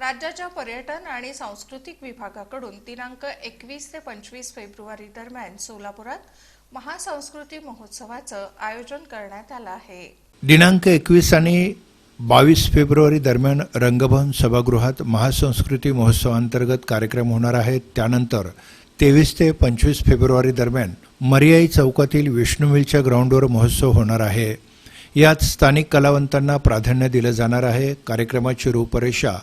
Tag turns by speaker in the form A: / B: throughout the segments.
A: राज्याच्या पर्यटन आणि सांस्कृतिक विभागाकडून दिनांक एकवीस ते पंचवीस फेब्रुवारी दरम्यान सोलापुरात महासंस्कृती महोत्सवाचं आयोजन करण्यात आलं आहे.
B: दिनांक एकवीस आणि बावीस फेब्रुवारी दरम्यान रंगभवन सभागृहात महासंस्कृती महोत्सवांतर्गत कार्यक्रम होणार आहेत त्यानंतर तेवीस ते पंचवीस फेब्रुवारी दरम्यान मरियाई चौकातील विष्णूमिलच्या ग्राउंडवर महोत्सव होणार आहे. यात स्थानिक कलावंतांना प्राधान्य दिलं जाणार आहे. कार्यक्रमाची रूपरेषा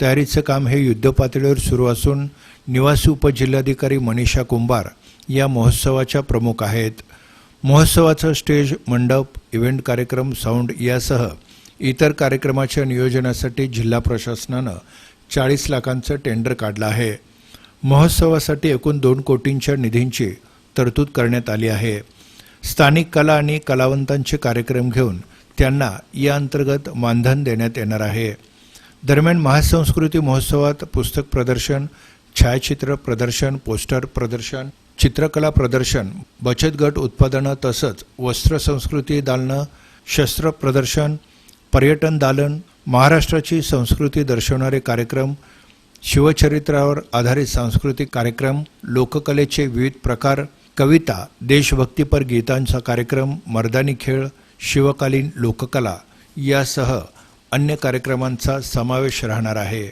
B: तयारीचं काम हे युद्धपातळीवर सुरू असून निवासी उपजिल्हाधिकारी मनीषा कुंभार या महोत्सवाच्या प्रमुख आहेत. महोत्सवाचं स्टेज मंडप इव्हेंट कार्यक्रम साऊंड यासह इतर कार्यक्रमाच्या नियोजनासाठी जिल्हा प्रशासनानं चाळीस लाखांचं टेंडर काढलं आहे. महोत्सवासाठी एकूण दोन कोटींच्या निधींची तरतूद करण्यात आली आहे. स्थानिक कला आणि कलावंतांचे कार्यक्रम घेऊन त्यांना या अंतर्गत मानधन देण्यात येणार आहे. दरम्यान महासंस्कृती महोत्सवात पुस्तक प्रदर्शन छायाचित्र प्रदर्शन पोस्टर प्रदर्शन चित्रकला प्रदर्शन बचत गट उत्पादनं तसंच वस्त्र संस्कृती दालनं शस्त्र प्रदर्शन पर्यटन दालन महाराष्ट्राची संस्कृती दर्शवणारे कार्यक्रम शिवचरित्रावर आधारित सांस्कृतिक कार्यक्रम लोककलेचे विविध प्रकार कविता देशभक्तीपर गीतांचा कार्यक्रम मर्दानी खेळ शिवकालीन लोककला यासह अन्य कार्यक्रमांचा समावेश राहणार आहे.